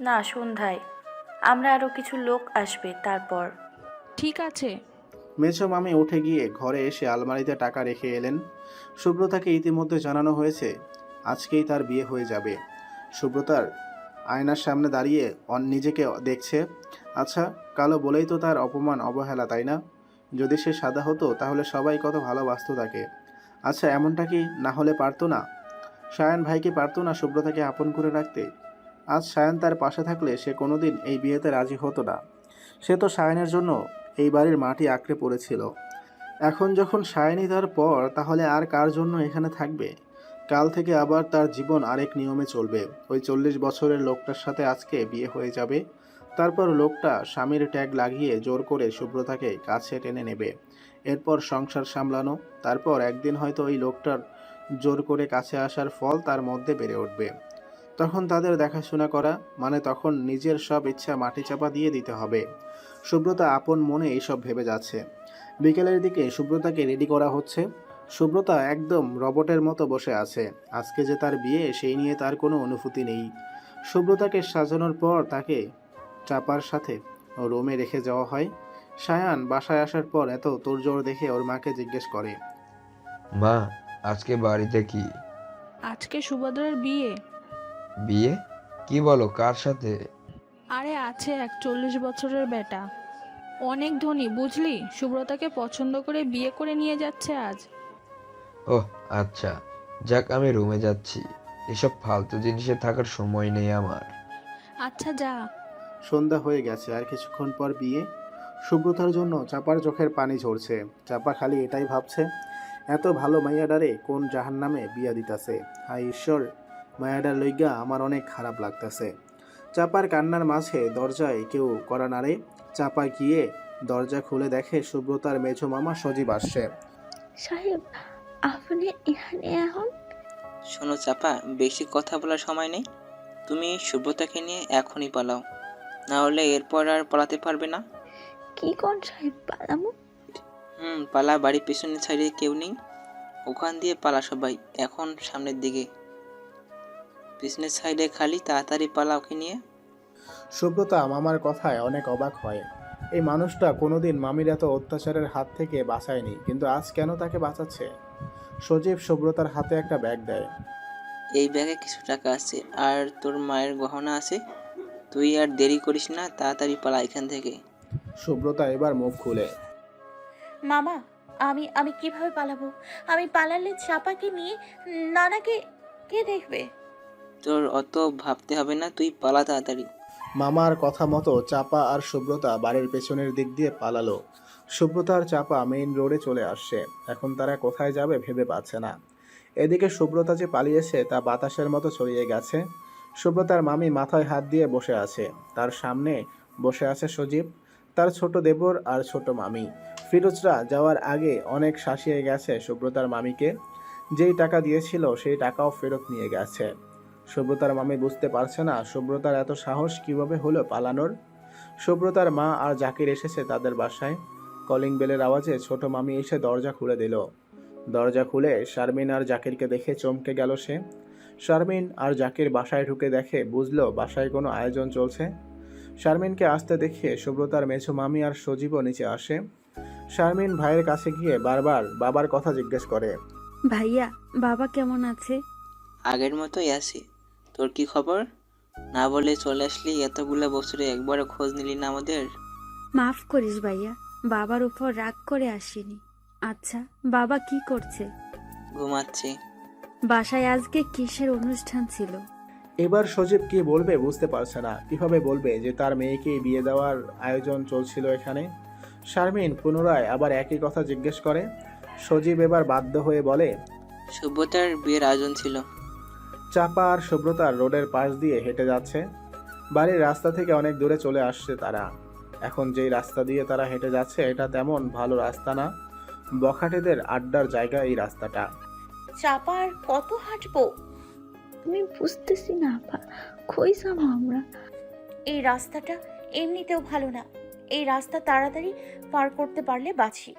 না সন্ধ্যায়। আমরা আরও কিছু লোক আসবে তারপর। ঠিক আছে। মেছো মামি উঠে গিয়ে ঘরে এসে আলমারিতে টাকা রেখে এলেন। সুব্রতাকে ইতিমধ্যে জানানো হয়েছে আজকেই তার বিয়ে হয়ে যাবে। সুব্রতার আয়নার সামনে দাঁড়িয়ে অন- নিজেকে দেখছে। আচ্ছা কালো বলেই তো তার অপমান অবহেলা তাই না? যদি সে সাদা হতো তাহলে সবাই কত ভালোবাসত তাকে। আচ্ছা এমনটা কি না হলে পারতো না? সায়ন ভাইকে পারতো না সুব্রতাকে আপন করে রাখতে? আজ সায়ন তার পাশে থাকলে সে কোনোদিন এই বিয়েতে রাজি হতো না। সে তো সায়নের জন্য এই বাড়ির মাটি আঁকড়ে পড়েছিল। এখন যখন সায়নী তার পর, তাহলে আর কার জন্য এখানে থাকবে? কাল থেকে আবার তার জীবন আরেক নিয়মে চলবে। ওই চল্লিশ বছরের লোকটার সাথে আজকে বিয়ে হয়ে যাবে। তারপর লোকটা স্বামীর ট্যাগ লাগিয়ে জোর করে সুব্রতাকে কাছে টেনে নেবে। এরপর সংসার সামলানো, তারপর একদিন হয়তো ওই লোকটার জোর করে কাছে আসার ফল তার মধ্যে বেড়ে উঠবে। তখন তাদের দেখাশোনা করা মানে তখন নিজের সব ইচ্ছা মাটি চাপা দিয়ে দিতে হবে। সুব্রতা আপন মনে এইসব ভেবে যাচ্ছে। বিকেলের দিকে সুব্রতাকে রেডি করা হচ্ছে। সুব্রতা একদম রবটের মতো বসে আছে। আজকে যে তার বিয়ে সেই নিয়ে তার কোনো অনুভূতি নেই। সুব্রতাকে সাজানোর পর তাকে চাপার সাথে রোমে রেখে যাওয়া হয়। সায়ান বাসায় আসার পর এত তোড়জোড় দেখে ওর মাকে জিজ্ঞেস করে মা আজকে বাড়িতে কি? আজকে সুভদ্রার বিয়ে? বিয়ে? কি বলো কার সাথে? আরে আছে এক চল্লিশ বছরের বেটা। অনেক ধনী বুঝলি? সুব্রতাকে পছন্দ করে বিয়ে করে নিয়ে যাচ্ছে আজ। ওহ আচ্ছা। যাক আমি রুমে যাচ্ছি। এসব ফালতু জিনিসে থাকার সময় নেই আমার। আচ্ছা যা। সন্ধ্যা হয়ে গেছে আর কিছুক্ষণ পর বিয়ে। সুব্রতার জন্য চাপার চোখের পানি ঝরছে। চাপা খালি এটাই ভাবছে এত ভালো মাইয়াডারে কোন জাহান নামে বিয়া দিতাছে? হায় ঈশ্বর মায়াডার লইগা আমার অনেক খারাপ লাগতেছে। চাপার কান্নার মাঝে দরজায় কেউ করা নাড়ে চাপা গিয়ে দরজা খুলে দেখে সুব্রতার মেঝো মামা সজীব আসছে। সাহেব আপনি এখানে এখন? শোনো চাপা বেশি কথা বলার সময় নেই। তুমি সুব্রতাকে নিয়ে এখনই পালাও। না হলে এরপর আর পালাতে পারবে না। কি কোন সাহেব পালামু? হুম পালা বাড়ির পিছনের সাইডে কেউ নেই। ওখান দিয়ে পালা সবাই এখন সামনের দিকে। পিছনের সাইডে খালি তাড়াতাড়ি পালা ওকে নিয়ে? সুব্রতা মামার কথায় অনেক অবাক হয়। এই মানুষটা কোনোদিন মামির এত অত্যাচারের হাত থেকে বাঁচায়নি কিন্তু আজ কেন তাকে বাঁচাচ্ছে? সজীব সুব্রতার হাতে একটা ব্যাগ দেয়। এই ব্যাগে কিছু টাকা আছে আর তোর মায়ের গহনা আছে। তুই আর দেরি করিস না তাড়াতাড়ি পালা এখান থেকে। সুব্রতা এবার মুখ খুলে। মামা আমি আমি কীভাবে পালাবো? আমি পালালে চাপাকে নিয়ে নানাকে কে দেখবে? তোর অত ভাবতে হবে না, তুই পালা তাড়াতাড়ি। মামার কথা মতো চাপা আর সুব্রতা বাড়ির পেছনের দিক দিয়ে পালালো। সুব্রতা আর চাপা মেইন রোডে চলে আসছে। এখন তারা কোথায় যাবে ভেবে পাচ্ছে না। এদিকে সুব্রতা যে পালিয়েছে তা বাতাসের মতো ছড়িয়ে গেছে। সুব্রতার মামি মাথায় হাত দিয়ে বসে আছে। তার সামনে বসে আছে সজীব, তার ছোট দেবর আর ছোট মামি। ফিরোজরা যাওয়ার আগে অনেক শাসিয়ে গেছে সুব্রতার মামিকে। যেই টাকা দিয়েছিল সেই টাকাও ফেরত নিয়ে গেছে। সুব্রতার মামি বুঝতে পারছে না সুব্রতার এত সাহস কীভাবে হলো পালানোর? সুব্রতার মা আর জাকির এসেছে তাদের বাসায়। কলিং বেলের আওয়াজে ছোট মামি এসে দরজা খুলে দিল। দরজা খুলে শারমিন আর জাকিরকে দেখে চমকে গেল সে। শারমিন আর জাকির বাসায় ঢুকে দেখে বুঝলো বাসায় কোনো আয়োজন চলছে। শারমিনকে আসতে দেখে সুব্রতার মেছো মামি আর সজীবও নিচে আসে। শারমিন ভাইয়ের কাছে গিয়ে বারবার বাবার কথা জিজ্ঞেস করে। ভাইয়া বাবা কেমন আছে? আগের মতোই আছি। তোর কি খবর? না বলে চলে আসলি এতগুলো বছরে একবারও খোঁজ নিলি না আমাদের? মাফ করিস ভাইয়া বাবার উপর রাগ করে আসিনি। আচ্ছা বাবা কি করছে? ঘুমাচ্ছি। বাসায় আজকে কিসের অনুষ্ঠান ছিল? এবার সজীব কি বলবে বুঝতে পারছে না। কীভাবে বলবে যে তার মেয়েকে বিয়ে দেওয়ার আয়োজন চলছিল এখানে? শারমিন পুনরায় আবার একই কথা জিজ্ঞেস করে। সজীব এবার বাধ্য হয়ে বলে সভ্যতার বিয়ের আয়োজন ছিল। চাপা আর সুব্রতার রোডের পাশ দিয়ে হেঁটে যাচ্ছে। বাড়ির রাস্তা থেকে অনেক দূরে চলে আসছে তারা। এখন যেই রাস্তা দিয়ে তারা হেঁটে যাচ্ছে এটা তেমন ভালো রাস্তা না। বখাটেদের আড্ডার জায়গা এই রাস্তাটা। চাপা আর কত হাঁটবো? আমি বুঝতেছি না আপা। কই যাব আমরা? এই রাস্তাটা এমনিতেও ভালো না। এই রাস্তা তাড়াতাড়ি পার করতে পারলে বাঁচি।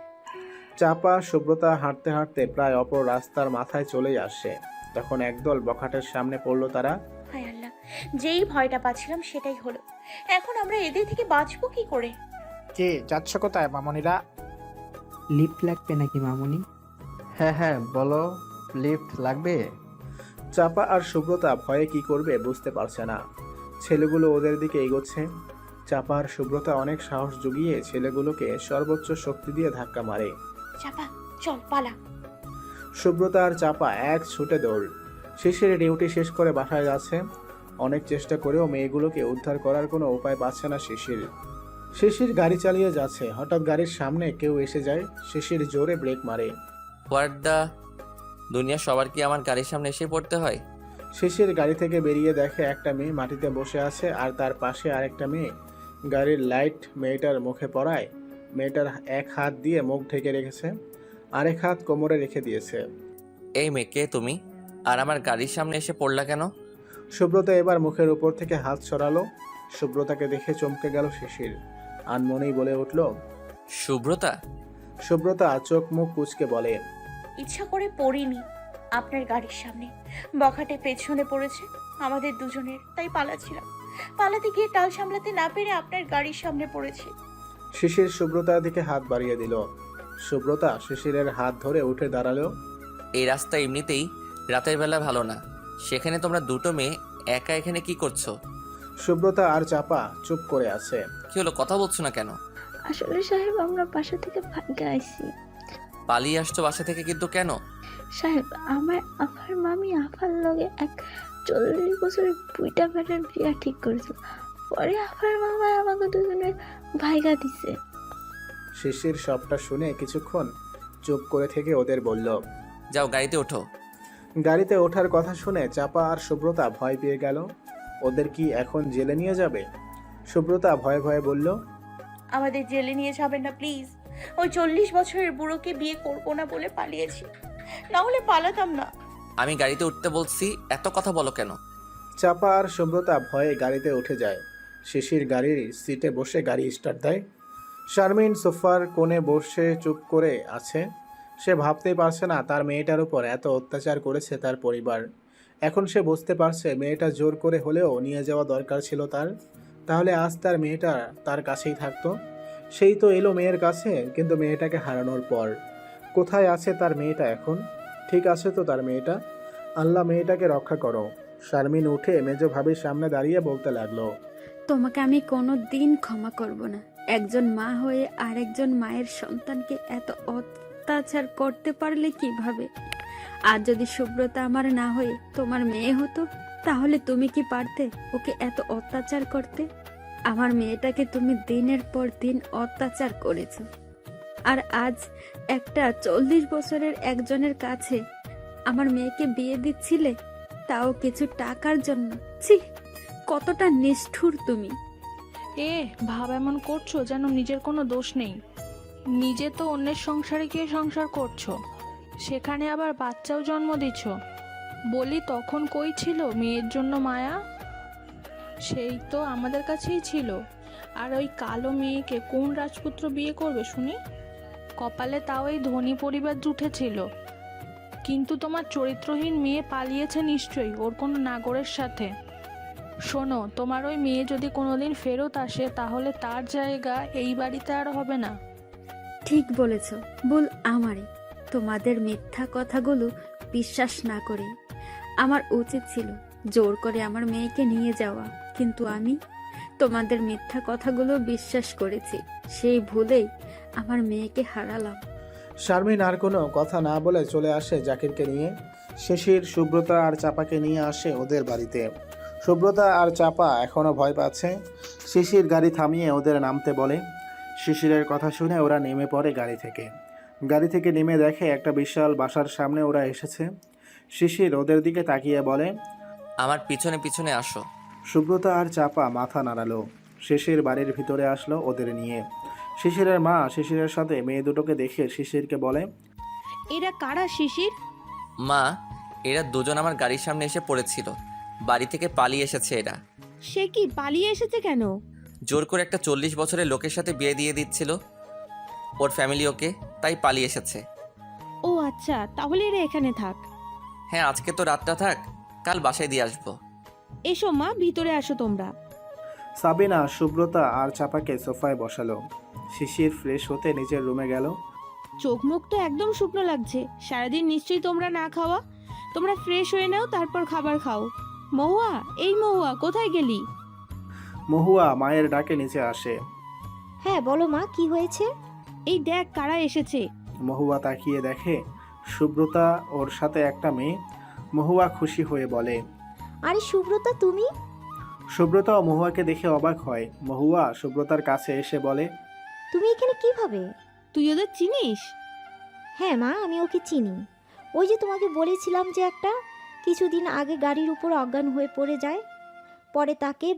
চাপা সুব্রতা হাঁটতে হাঁটতে প্রায় অপর রাস্তার মাথায় চলেই আসে। তখন একদল বখাটের সামনে পড়ল তারা। হায় আল্লাহ যেই ভয়টা পাচ্ছিলাম সেটাই হলো। এখন আমরা এদের থেকে বাঁচবো কি করে? কে যাচ্ছ কোথায় মামনিরা? লিফট লাগবে নাকি মামুনি? হ্যাঁ হ্যাঁ বলো লিফট লাগবে? চাপা আর সুব্রতা ভয়ে কি করবে বুঝতে পারছে না। ছেলেগুলো ওদের দিকে এগোচ্ছে। চাপা আর সুব্রতা অনেক সাহস জুগিয়ে ছেলেগুলোকে সর্বোচ্চ শক্তি দিয়ে ধাক্কা মারে। চাপা চল পালা। সুব্রতা আর চাপা এক ছুটে দৌড়। শিশির ডিউটি শেষ করে বাসায় যাচ্ছে। অনেক চেষ্টা করেও মেয়েগুলোকে উদ্ধার করার কোনো উপায় পাচ্ছে না শিশির। শিশির গাড়ি চালিয়ে যাচ্ছে। হঠাৎ গাড়ির সামনে কেউ এসে যায়। শিশির জোরে ব্রেক মারে। হোয়াট দ্য দুনিয়া সবার কি আমার গাড়ির সামনে এসে পড়তে হয়? শিশির গাড়ি থেকে বেরিয়ে দেখে একটা মেয়ে মাটিতে বসে আছে আর তার পাশে আরেকটা মেয়ে। গাড়ির লাইট মেয়েটার মুখে পড়ায়। মেয়েটার এক হাত দিয়ে মুখ ঢেকে রেখেছে। আরেক হাত কোমরে রেখে দিয়েছে। এই মেয়ে কে তুমি? আর আমার গাড়ির সামনে এসে পড়লা কেন? সুব্রতা এবার মুখের উপর থেকে হাত সরালো। সুব্রতাকে দেখে চমকে গেল শিশির। আনমনেই বলে উঠল শুভ্রতা সুব্রতা চোখ মুখ কুচকে বলে ইচ্ছা করে পড়িনি আপনার গাড়ির সামনে। বখাটে পেছনে পড়েছে আমাদের দুজনের তাই পালাছিলাম পালাতে গিয়ে টাল সামলাতে না পেরে আপনার গাড়ির সামনে পড়েছি। শিশির সুব্রতার দিকে হাত বাড়িয়ে দিল। সুব্রতা শিশিরের হাত ধরে উঠে দাঁড়াল। এই রাস্তা এমনিতেই রাতের বেলা ভালো না। সেখানে তোমরা দুটো মেয়ে একা এখানে কি করছ? সুব্রতা আর চাপা চুপ করে আছে। কি হলো কথা বলছো না কেন? আসলে সাহেব আমরা বাসা থেকে ভাগে আইছি পালিয়ে আসছো বাসা থেকে কিন্তু কেন? সাহেব আমার আফার মামি আফার লগে এক চল্লিশ বছরের বুইটা বেটার বিয়া ঠিক করেছিল। পরে আফার মামা আমাকে দুজনের ভাইগা দিছে। শিশির সবটা শুনে কিছুক্ষণ চুপ করে থেকে ওদের বলল যাও গাড়িতে ওঠো। গাড়িতে ওঠার কথা শুনে চাপা আর সুব্রতা ভয় পেয়ে গেল। ওদের কি এখন জেলে নিয়ে যাবে? সুব্রতা ভয়ে ভয়ে বলল আমাদের জেলে নিয়ে যাবেন না প্লিজ ওই চল্লিশ বছরের বুড়োকে বিয়ে করব না বলে পালিয়েছি। না হলে পালাতাম না। আমি গাড়িতে উঠতে বলছি এত কথা বলো কেন? চাপা আর সুব্রতা ভয়ে গাড়িতে উঠে যায়। শিশির গাড়ির সিটে বসে গাড়ি স্টার্ট দেয়। শারমিন সোফার কোণে বসে চুপ করে আছে। সে ভাবতেই পারছে না, তার মেয়েটার উপর এত অত্যাচার করেছে তার পরিবার। এখন সে বুঝতে পারছে, মেয়েটা জোর করে হলেও নিয়ে যাওয়া দরকার ছিল তার। তাহলে আজ তার মেয়েটা তার কাছেই থাকতো। সেই তো এলো মেয়ের কাছে, কিন্তু মেয়েটাকে হারানোর পর। কোথায় আছে তার মেয়েটা এখন? ঠিক আছে তো তার মেয়েটা? আল্লাহ, মেয়েটাকে রক্ষা করো। শারমিন উঠে মেজ ভাবির সামনে দাঁড়িয়ে বলতে লাগল, তোমাকে আমি কোনো দিন ক্ষমা করব না। একজন মা হয়ে আরেকজন মায়ের সন্তানকে এত অত্যাচার করতে পারলে কীভাবে? আর যদি সুব্রতা আমার না হয়ে তোমার মেয়ে হতো, তাহলে তুমি কি পারতে ওকে এত অত্যাচার করতে? আমার মেয়েটাকে তুমি দিনের পর দিন অত্যাচার করেছ। আর আজ একটা চল্লিশ বছরের একজনের কাছে আমার মেয়েকে বিয়ে দিচ্ছিলে, তাও কিছু টাকার জন্য। ছি, কতটা নিষ্ঠুর তুমি। এ, ভাব এমন করছ যেন নিজের কোনো দোষ নেই। নিজে তো অন্যের সংসারে গিয়ে সংসার করছ। সেখানে আবার বাচ্চাও জন্ম দিচ্ছ বলি তখন কই ছিল মেয়ের জন্য মায়া? সেই তো আমাদের কাছেই ছিল। আর ওই কালো মেয়েকে কোন রাজপুত্র বিয়ে করবে শুনি? কপালে তাও এই ধনী পরিবার জুটেছিল কিন্তু তোমার চরিত্রহীন মেয়ে পালিয়েছে নিশ্চয়ই ওর কোনো নাগরের সাথে। শোনো তোমার ওই মেয়ে যদি কোনোদিন ফেরত আসে তাহলে তার জায়গা এই বাড়িতে আর হবে না। ঠিক বলেছ ভুল আমারই। তোমাদের মিথ্যা কথাগুলো বিশ্বাস না করে। আমার উচিত ছিল জোর করে আমার মেয়েকে নিয়ে যাওয়া কিন্তু আমি তোমাদের মিথ্যা কথাগুলো বিশ্বাস করেছি। সেই ভুলেই আমার মেয়েকে হারালাম। শারমিন আর কোনো কথা না বলে চলে আসে জাকিরকে নিয়ে। শেষের সুব্রতা আর চাপাকে নিয়ে আসে ওদের বাড়িতে। সুব্রতা আর চাপা এখনও ভয় পাচ্ছে। শিশির গাড়ি থামিয়ে ওদের নামতে বলে। শিশিরের কথা শুনে ওরা নেমে পড়ে গাড়ি থেকে। গাড়ি থেকে নেমে দেখে একটা বিশাল বাসার সামনে ওরা এসেছে। শিশির ওদের দিকে তাকিয়ে বলে আমার পিছনে পিছনে আসো। সুব্রতা আর চাপা মাথা নাড়ালো। শিশির বাড়ির ভিতরে আসলো ওদের নিয়ে। শিশিরের মা শিশিরের সাথে মেয়ে দুটোকে দেখে শিশিরকে বলে এরা কারা শিশির? মা এরা দুজন আমার গাড়ির সামনে এসে পড়েছিল। বাড়ি থেকে পালিয়ে এসেছে এরা। সে কি পালিয়ে এসেছে কেন? জোর করে একটা চল্লিশ বছরের লোকের সাথে বিয়ে দিয়ে দিচ্ছিল ওর ফ্যামিলি ওকে তাই পালিয়ে এসেছে। ও আচ্ছা তাহলে এরা এখানে থাক। হ্যাঁ আজকে তো রাতটা থাক কাল বাসায় দিয়ে আসব। এসো মা ভিতরে আসো তোমরা। সাবিনা সুব্রতা আর চাপাকে সোফায় বসালো। শিশির ফ্রেশ হতে নিজের রুমে গেল। চোখ মুখ তো একদম শুকনো লাগছে। সারাদিন নিশ্চয়ই তোমরা না খাওয়া। তোমরা ফ্রেশ হয়ে নাও তারপর খাবার খাও। মহুয়া এই মহুয়া কোথায় গেলি? মহুয়া মায়ের ডাকে নিচে আসে। হ্যাঁ বলো মা কি হয়েছে? এই দেখ কারা এসেছে? মহুয়া তাকিয়ে দেখে। সুব্রতা ওর সাথে একটা মেয়ে। মহুয়া খুশি হয়ে বলে আরে সুব্রতা তুমি? সুব্রতা ও মহুয়াকে দেখে অবাক হয়। মহুয়া সুব্রতার কাছে এসে বলে তুমি এখানে কীভাবে? তুই ওদের চিনিস? হ্যাঁ মা আমি ওকে চিনি। ওই যে তোমাকে বলেছিলাম যে একটা কিছুদিন আগে গাড়ির উপর অজ্ঞান হয়ে পড়ে যায়। পরে তাকে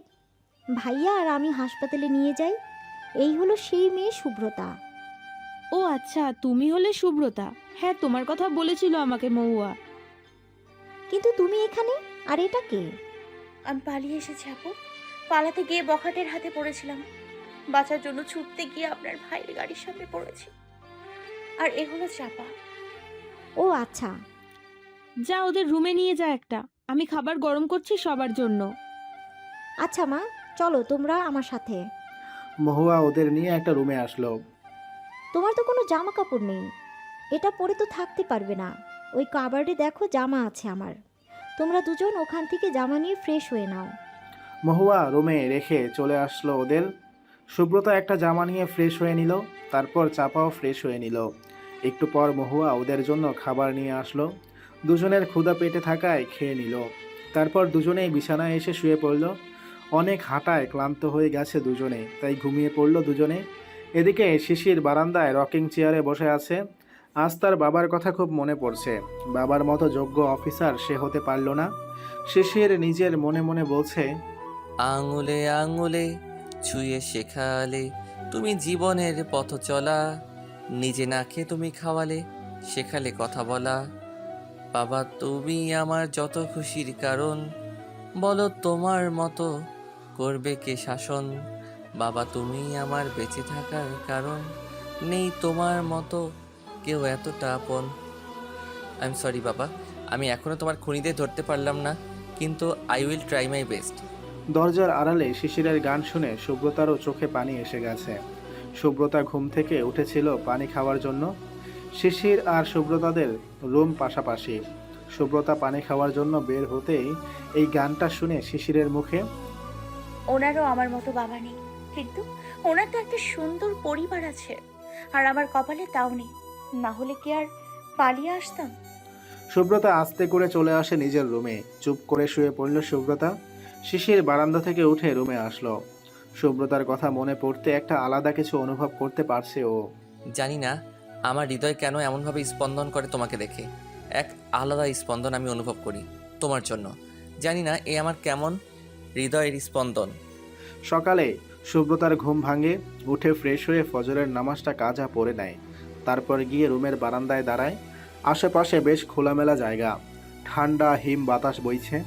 ভাইয়া আর আমি হাসপাতালে নিয়ে যাই। এই হলো সেই মেয়ে সুব্রতা। ও আচ্ছা তুমি হলে সুব্রতা। হ্যাঁ তোমার কথা বলেছিল আমাকে মৌয়া কিন্তু তুমি এখানে? আর এটা কে? আমি পালিয়ে এসেছি আপু। পালাতে গিয়ে বখাটের হাতে পড়েছিলাম। বাঁচার জন্য ছুটতে গিয়ে আপনার ভাইয়ের গাড়ির সামনে পড়েছি। আর এ হলো চাপা। ও আচ্ছা। যা ওদের রুমে নিয়ে যা একটা। আমি খাবার গরম করছি সবার জন্য। আচ্ছা মা চলো তোমরা আমার সাথে। মহুয়া ওদের নিয়ে একটা রুমে আসলো। তোমার তো কোনো জামা কাপড় নেই। এটা পরে তো থাকতে পারবে না। ওই কাবার্ডে দেখো জামা আছে আমার। তোমরা দুজন ওখান থেকে জামা নিয়ে ফ্রেশ হয়ে নাও। মহুয়া রুমে রেখে চলে আসলো ওদের। সুব্রতা একটা জামা নিয়ে ফ্রেশ হয়ে নিল তারপর চাপাও ফ্রেশ হয়ে নিল। একটু পর মহুয়া ওদের জন্য খাবার নিয়ে আসলো। দুজনের ক্ষুধা পেটে থাকায় খেয়ে নিল। তারপর দুজনেই বিছানায় এসে শুয়ে পড়ল। অনেক হাঁটায় ক্লান্ত হয়ে গেছে দুজনে, তাই ঘুমিয়ে পড়ল দুজনে। এদিকে শিশির বারান্দায় রকিং চেয়ারে বসে আছে। আজ তার বাবার কথা খুব মনে পড়ছে। বাবার মতো যোগ্য অফিসার সে হতে পারল না। শিশির নিজের মনে মনে বলছে, আঙুলে আঙুলে ছুঁয়ে শেখালে তুমি জীবনের পথ চলা, নিজে না খেয়ে তুমি খাওয়ালে, শেখালে কথা বলা। বাবা, তুমি আমার যত খুশির কারণ, বলো তোমার মতো করবে কে শাসন? বাবা, তুমি আমার বেঁচে থাকার কারণ, নেই তোমার মতো কেউ এতটা আপন। আই এম সরি বাবা, আমি এখনও তোমার খুনিদের ধরতে পারলাম না, কিন্তু I will try my best দরজার আড়ালে শিশিরের গান শুনে সুব্রতারও চোখে পানি এসে গেছে। সুব্রতা ঘুম থেকে উঠেছিল পানি খাওয়ার জন্য। শিশির আর সুব্রতাদের রুম পাশাপাশি। সুব্রতা পানি খাওয়ার জন্য বের হতেই এই গানটা শুনে শিশিরের মুখে ওনারও আমার মতো বাবা নেই কিন্তু ওনার তো একটা সুন্দর পরিবার আছে। আর আমার কপালে তাও নেই না হলে কি আর পালিয়ে আসতাম? সুব্রতা আস্তে করে চলে আসে নিজের রুমে। চুপ করে শুয়ে পড়ল সুব্রতা। শিশির বারান্দা থেকে উঠে রুমে আসলো। সুব্রতার কথা মনে পড়তে একটা আলাদা কিছু অনুভব করতে পারছে ও। জানি না আমার হৃদয় কেন এমনভাবে স্পন্দন করে তোমাকে দেখে? এক আলাদা স্পন্দন আমি অনুভব করি, তোমার জন্য। জানি না এ আমার কেমন হৃদয়ের স্পন্দন। সকালে সুব্রতার ঘুম ভাঙে, উঠে ফ্রেশ হয়ে ফজরের নামাজটা কাজা পড়ে নেয়। তারপর গিয়ে রুমের বারান্দায় দাঁড়ায়। আশেপাশে বেশ খোলামেলা জায়গা, ঠান্ডা, হিম বাতাস বইছে।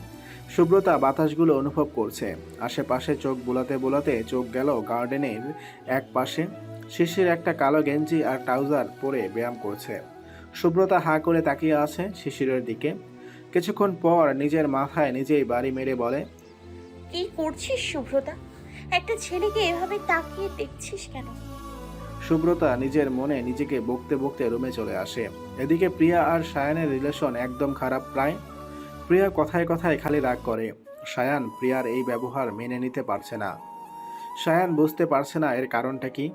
সুব্রতা বাতাসগুলো অনুভব করছে। আশেপাশে চোখ বোলাতে বোলাতে চোখ গেল গার্ডেনের এক পাশে। শিশির একটা কালো গেঞ্জি আর ট্রাউজার পরে ব্যায়াম করছে। সুব্রতা হাঁ করে তাকিয়ে আছে শিশিরের দিকে। কিছুক্ষণ পর নিজের মাথায় নিজেই বাড়ি মেরে বলে কি করছিস শুভ্রতা একটা ছেলেকে এভাবে তাকিয়ে দেখছিস কেন? সুব্রতা নিজের মনে নিজেকে বকতে বকতে রুমে চলে আসে। এদিকে প্রিয়া আর সায়ানের রিলেশন একদম খারাপ প্রায়। প্রিয়া কথায় কথায় খালি রাগ করে। সায়ান প্রিয়ার এই ব্যবহার মেনে নিতে পারছে না। সায়ান বুঝতে পারছে না এর কারণটা কি।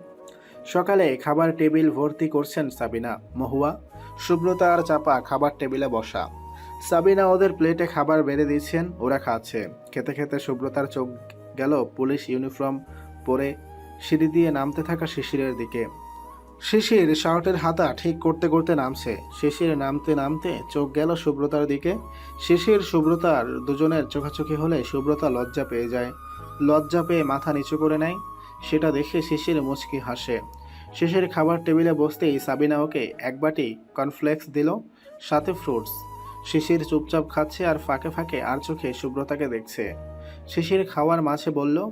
সকালে খাবার টেবিল ভর্তি করছেন সাবিনা, মহুয়া, সুব্রতা আর চাপা খাবার টেবিলে বসা। সাবিনা ওদের প্লেটে খাবার বেড়ে দিচ্ছেন ওরা খাচ্ছে। খেতে খেতে সুব্রতার চোখ গেল পুলিশ ইউনিফর্ম পরে সিঁড়ি দিয়ে নামতে থাকা শিশিরের দিকে। শিশির শার্টের হাতা ঠিক করতে করতে নামছে। শিশির নামতে নামতে চোখ গেল সুব্রতার দিকে। শিশির, সুব্রতার দুজনের চোখাচোখি হলে সুব্রতা লজ্জা পেয়ে যায়। লজ্জা পেয়ে মাথা নিচু করে নেয়। সেটা দেখে শিশির মুচকি হাসে। শিশির খাবার টেবিলে বসতেই সাবিনা ওকে এক বাটি কর্নফ্লেক্স দিল সাথে ফ্রুটস। শিশির চুপচাপ খাচ্ছে আর ফাঁকে ফাঁকে আর চোখে সুব্রতাকে দেখছে। শিশির খাওয়ার মাঝে বলল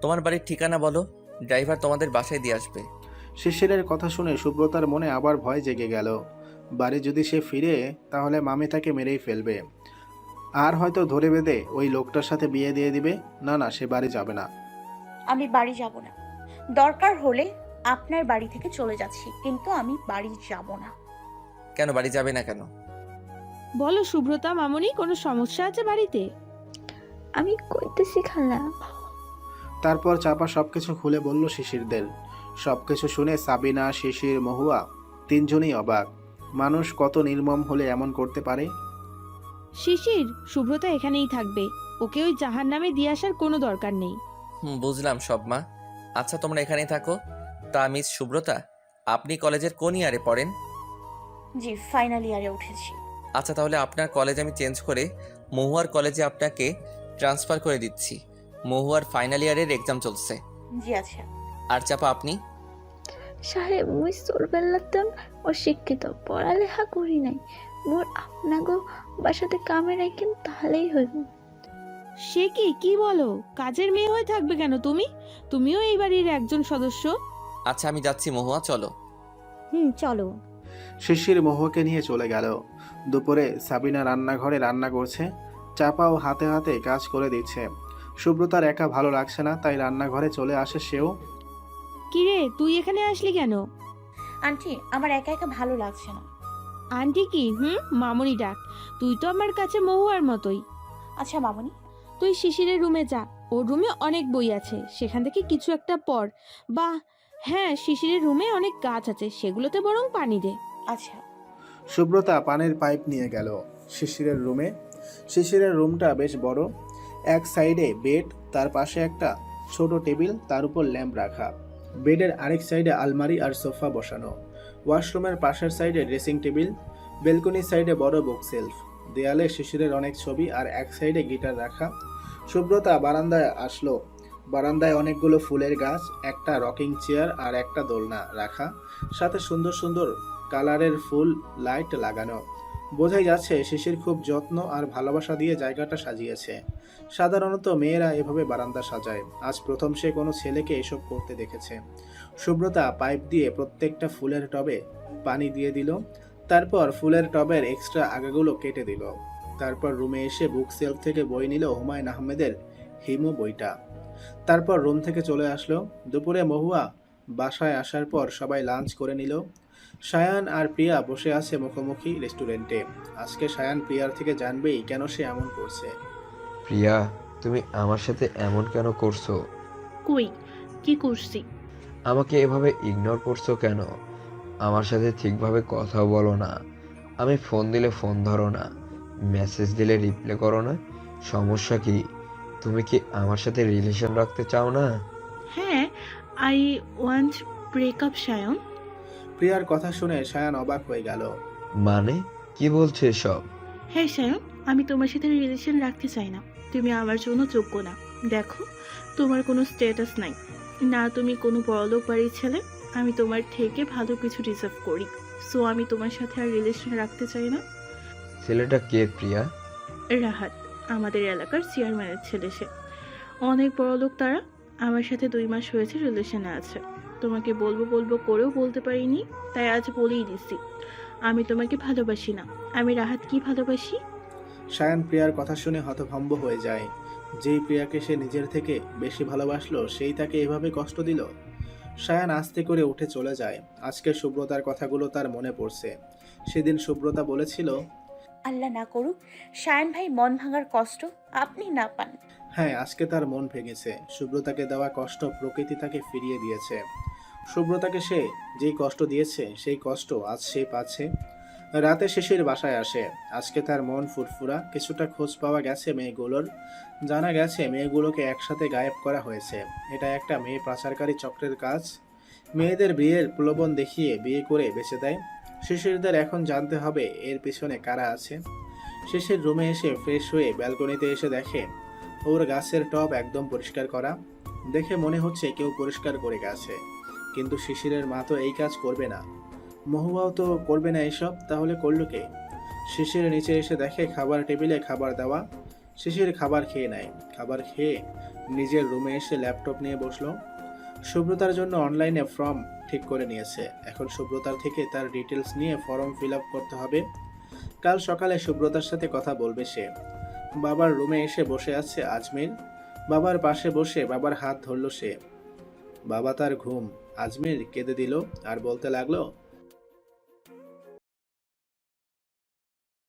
তোমার বাড়ির ঠিকানা বলো ড্রাইভার তোমাদের বাসায় দিয়ে আসবে। শিশিরের কথা শুনে সুব্রতার মনে আবার ভয় জেগে গেল। বাড়ি যদি সে ফিরে তাহলে মামি তাকে মেরেই ফেলবে। আর হয়তো ধরে বেঁধে ওই লোকটার সাথে বিয়ে দিয়ে দিবে। না না সে বাড়ি যাবে না। আমি বাড়ি যাব না। দরকার হলে আপনার বাড়ি থেকে চলে যাচ্ছি কিন্তু আমি বাড়ি যাব না। কেন বাড়ি যাবে না কেন? বলো সুব্রতা মামনি কোনো সমস্যা আছে বাড়িতে? আমি কইতেছি খালা। তারপর চাপা সবকিছু খুলে বলল শিশিরদের। সবকিছু শুনে সাবিনা শিশির মহুয়া তিনজনই অবাক। মানুষ কত নির্মম হলে এমন করতে পারে? শিশির সুব্রতা এখানেই থাকবে। ওকে ওই জাহান নামে দিয়ে আসার কোনো দরকার নেই। হুম বুঝলাম সব মা আচ্ছা তোমরা এখানেই থাকো। তা মিস সুব্রতা আপনি কলেজের কোন ইয়ারে পড়েন? জি ফাইনাল ইয়ারে উঠেছি। আচ্ছা তাহলে আপনার কলেজ আমি চেঞ্জ করে মহুয়ার কলেজে আপনাকে ট্রান্সফার করে দিচ্ছি। মহুয়ার ফাইনাল ইয়ারের এক্সাম চলছে। জি আচ্ছা। আর চাপা আপনি? সাহেব মুই ছোটবেলাতেন অশিক্ষিত পড়ালেখা করি নাই। মোর আপনাগো বাসাতে কামে রাখেন তাহলেই হইব। সে কি কি বলো? কাজের মেয়ে হয়ে থাকবে কেন তুমি? তুমিও এই বাড়ির একজন সদস্য। আচ্ছা আমি যাচ্ছি মহুয়া চলো। হুম চলো। শিশির মহুয়াকে নিয়ে চলে গেল। দুপুরে সাবিনা রান্নাঘরে রান্না করছে চাপাও হাতে হাতে কাজ করে দিচ্ছে। সুব্রতার একা ভালো লাগছে না তাই রান্নাঘরে চলে আসে সেও। কিরে তুই এখানে আসলি কেন? আন্টি আমার একা একা ভালো লাগছে না। আন্টি কি? হুম মামনি ডাক। তুই তো আমার কাছে মহুয়ার মতোই। আচ্ছা মামনি। তুই শিশিরের রুমে যা। ওর রুমে অনেক বই আছে। সেখান থেকে কিছু একটা পড়। বা হ্যাঁ শিশিরের রুমে অনেক গাছ আছে। সেগুলোতে বরং পানি দে। আচ্ছা। সুব্রতা পানের পাইপ নিয়ে গেল শিশিরের রুমে। শিশিরের রুমটা বেশ বড়। এক সাইডে বেড তার পাশে একটা ছোট টেবিল তার উপর ল্যাম্প রাখা। বেডের আরেক সাইডে আলমারি আর সোফা বসানো। ওয়াশরুমের পাশের সাইডে ড্রেসিং টেবিল বেলকনির সাইডে বড় বুক সেলফ দেয়ালে শিশিরের অনেক ছবি আর এক সাইডে গিটার রাখা। সুব্রতা বারান্দায় আসলো। বারান্দায় অনেকগুলো ফুলের গাছ, একটা রকিং চেয়ার আর একটা দোলনা রাখা। সাথে সুন্দর সুন্দর কালারের ফুল লাইট লাগানো। বোঝাই যাচ্ছে শিশির খুব যত্ন আর ভালোবাসা দিয়ে জায়গাটা সাজিয়েছে। সাধারণত মেয়েরা এভাবে বারান্দা সাজায়। আজ প্রথম সে কোনো ছেলেকে এসব করতে দেখেছে। সুব্রতা পাইপ দিয়ে প্রত্যেকটা ফুলের টবে পানি দিয়ে দিল। তারপর ফুলের টবের এক্সট্রা আগাগুলো কেটে দিল। তারপর রুমে এসে বুক সেলফ থেকে বই নিল হুমায়ুন আহমেদের হিমু বইটা। তারপর রুম থেকে চলে আসলো। দুপুরে মহুয়া বাসায় আসার পর সবাই লাঞ্চ করে নিল। সায়ান আর প্রিয়া বসে আছে মুখোমুখি রেস্টুরেন্টে। আজকে সায়ান প্রিয়ার থেকে জানবেই কেন সে এমন করছে। প্রিয়া তুমি আমার সাথে এমন কেন করছ? কই? কি করছি? আমাকে এভাবে ইগনোর করছ কেন? আমার সাথে ঠিকভাবে কথা বলো না। আমি ফোন দিলে ফোন ধরো না। মেসেজ দিলে রিপ্লাই করো না। সমস্যা কি? তুমি কি আমার সাথে রিলেশন রাখতে চাও না? হ্যাঁ আই ওয়ান্ট ব্রেকআপ সায়ন প্রিয়ার কথা শুনে সায়ান অবাক হয়ে গেল। মানে? কি বলছে সব হ্যাঁ সায়ন আমি তোমার সাথে রিলেশন রাখতে চাই না। তুমি আমার জন্য যোগ্য না। দেখো তোমার কোনো স্ট্যাটাস নাই। না তুমি কোনো বড়লোক বাড়ির ছেলে আমি তোমার থেকে ভালো কিছু ডিজার্ভ করি। সো আমি তোমার সাথে আর রিলেশন রাখতে চাই না। ছেলেটা কে প্রিয়া? রাহাত আমাদের এলাকার চেয়ারম্যানের ছেলে সে। অনেক বড় লোক তারা আমার সাথে দুই মাস হয়েছে রিলেশনে আছে। তোমাকে বলব বলব করেও বলতে পারিনি তাই আজ বলেই দিছি আমি তোমাকে ভালোবাসি না। আমি রাহাত কি ভালোবাসি? সায়ান প্রিয়ার কথা শুনে হতভম্ব হয়ে যায়। যেই প্রিয়াকে সে নিজের থেকে বেশি ভালোবাসলো সেই তাকে এভাবে কষ্ট দিল? সায়ান আস্তে করে উঠে চলে যায়। আজকে সুব্রতার কথাগুলো তার মনে পড়ছে। সেদিন সুব্রতা বলেছিল আল্লাহ না করুক, সায়ন ভাই মন ভাঙার কষ্ট আপনি না পান। হ্যাঁ আজকে তার মন ভেঙেছে। সুব্রতাকে দেওয়া কষ্ট প্রকৃতি তাকে ফিরিয়ে দিয়েছে। সুব্রতাকে সে যেই কষ্ট দিয়েছে, সেই কষ্ট আজ সে পাচ্ছে। রাতে শেষের বাসায় আসে। আজকে তার মন ফুরফুরা, কিছুটা খোঁজ পাওয়া গেছে মেয়েগুলোর। জানা গেছে মেয়েগুলোকে একসাথে গায়েব করা হয়েছে। এটা একটা মেয়ে পাচারকারী চক্রের কাজ। মেয়েদের বিয়ের প্রলোভন দেখিয়ে বিয়ে করে বেঁচে দেয়। শিশিরদের এখন জানতে হবে এর পিছনে কারা আছে। শিশির রুমে এসে ফ্রেশ হয়ে ব্যালকনিতে এসে দেখে, ওর গাছের টব একদম পরিষ্কার করা। দেখে মনে হচ্ছে কেউ পরিষ্কার করে গেছে, কিন্তু শিশিরের মা তো এই কাজ করবে না। মহুয়াও তো করবে না এসব, তাহলে করল কে? শিশির নিচে এসে দেখে খাবার টেবিলে খাবার দেওয়া। শিশির খাবার খেয়ে নেয়, খাবার খেয়ে নিজের রুমে এসে ল্যাপটপ নিয়ে বসল। সুব্রতার জন্য অনলাইনে ফর্ম ঠিক করে নিয়েছে। এখন সুব্রতার থেকে তার ডিটেলস নিয়ে ফর্ম ফিল আপ করতে হবে। কাল সকালে সুব্রতার সাথে কথা বলবে সে। বাবার রুমে এসে বসে আছে আজমির। বাবার পাশে বসে বাবার হাত ধরল সে। বাবা তার ঘুম। আজমির কেঁদে দিল আর বলতে লাগল